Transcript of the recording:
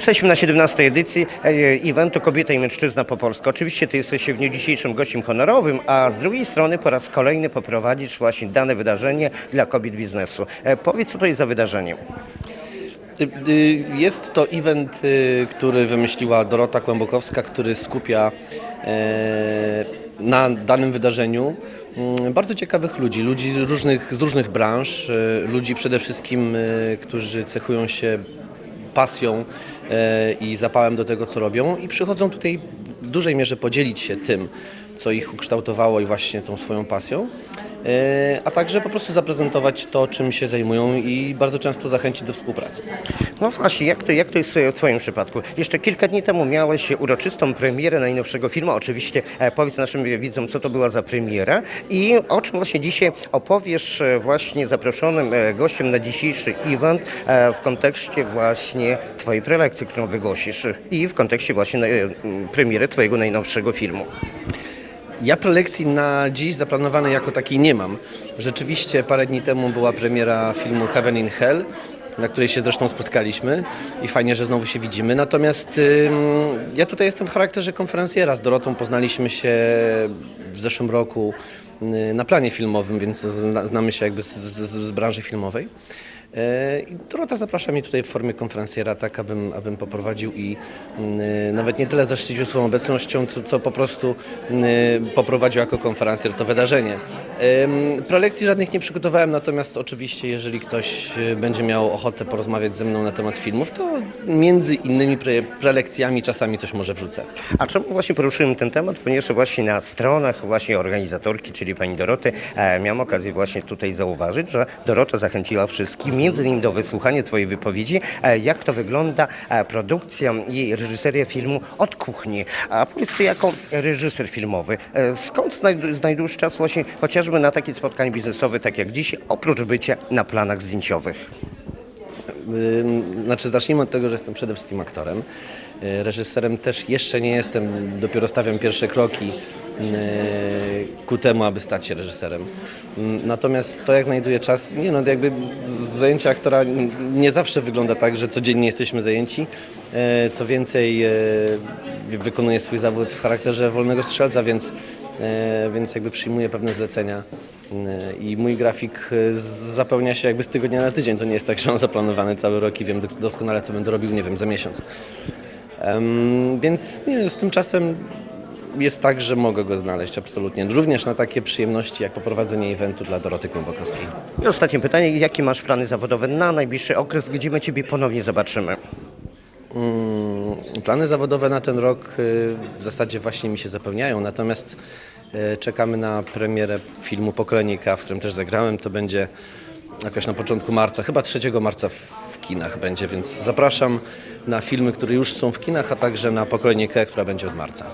Jesteśmy na 17 edycji e, eventu Kobieta i Mężczyzna po polsku. Oczywiście Ty jesteś w dniu dzisiejszym gościem honorowym, a z drugiej strony po raz kolejny poprowadzisz właśnie dane wydarzenie dla kobiet biznesu. E, Powiedz, co to jest za wydarzenie? Y, y, Jest to event, y, który wymyśliła Dorota Kłębokowska, który skupia e, na danym wydarzeniu mm, bardzo ciekawych ludzi, ludzi z różnych, z różnych branż, ludzi przede wszystkim, którzy cechują się pasją i zapałem do tego, co robią. I przychodzą tutaj w dużej mierze podzielić się tym, co ich ukształtowało i właśnie tą swoją pasją, e, a także po prostu zaprezentować to, czym się zajmują i bardzo często zachęcić do współpracy. No właśnie, jak to, jak to jest w Twoim przypadku? Jeszcze kilka dni temu miałeś uroczystą premierę najnowszego filmu. Oczywiście e, powiedz naszym widzom, co to była za premiera i o czym właśnie dzisiaj opowiesz e, właśnie zaproszonym gościem na dzisiejszy event w kontekście właśnie Twojej prelekcji, którą wygłosisz i w kontekście właśnie premiery Twojego najnowszego filmu. Ja prelekcji na dziś zaplanowanej jako takiej nie mam. Rzeczywiście parę dni temu była premiera filmu Heaven in Hell, na której się zresztą spotkaliśmy i fajnie, że znowu się widzimy. Natomiast ja tutaj jestem w charakterze konferencjera. Z Dorotą poznaliśmy się w zeszłym roku y, na planie filmowym, więc zna, znamy się jakby z, z, z branży filmowej. E, I Dorota zaprasza mnie tutaj w formie konferencjera, tak abym, abym poprowadził i y, nawet nie tyle zaszczycił swoją obecnością, co, co po prostu y, poprowadził jako konferencjer to wydarzenie. Prelekcji żadnych nie przygotowałem, natomiast oczywiście jeżeli ktoś będzie miał ochotę porozmawiać ze mną na temat filmów, to między innymi pre, prelekcjami czasami coś może wrzucę. A czemu właśnie poruszyłem ten temat? Ponieważ właśnie na stronach właśnie organizatorki, czyli pani Doroty, e, miałem okazję właśnie tutaj zauważyć, że Dorota zachęciła wszystkich, między innymi do wysłuchania twojej wypowiedzi, e, jak to wygląda e, produkcja i reżyseria filmu od kuchni. A powiedz ty jako reżyser filmowy, e, skąd znajdu- znajdujesz czas właśnie chociażby na takie spotkanie biznesowe, tak jak dziś, oprócz bycia na planach zdjęciowych? Znaczy, zacznijmy od tego, że jestem przede wszystkim aktorem. Y, Reżyserem też jeszcze nie jestem, dopiero stawiam pierwsze kroki y, ku temu, aby stać się reżyserem. Natomiast to, jak znajduję czas, nie no, jakby zajęcie aktora nie zawsze wygląda tak, że codziennie jesteśmy zajęci. Y, Co więcej, y, wykonuję swój zawód w charakterze wolnego strzelca, więc E, więc jakby przyjmuję pewne zlecenia e, i mój grafik e, zapełnia się jakby z tygodnia na tydzień. To nie jest tak, że mam zaplanowany cały rok i wiem dos- doskonale, co będę robił, nie wiem, za miesiąc. Więc nie, z tym czasem jest tak, że mogę go znaleźć absolutnie. Również na takie przyjemności, jak poprowadzenie eventu dla Doroty Kłębokowskiej. I ostatnie pytanie, jakie masz plany zawodowe na najbliższy okres, gdzie my ciebie ponownie zobaczymy? Mm, Plany zawodowe na ten rok y, w zasadzie właśnie mi się zapełniają, natomiast y, czekamy na premierę filmu Pokolenie K, w którym też zagrałem. To będzie jakoś na początku marca, chyba 3 marca w w kinach będzie, więc zapraszam na filmy, które już są w kinach, a także na Pokolenie K, która będzie od marca.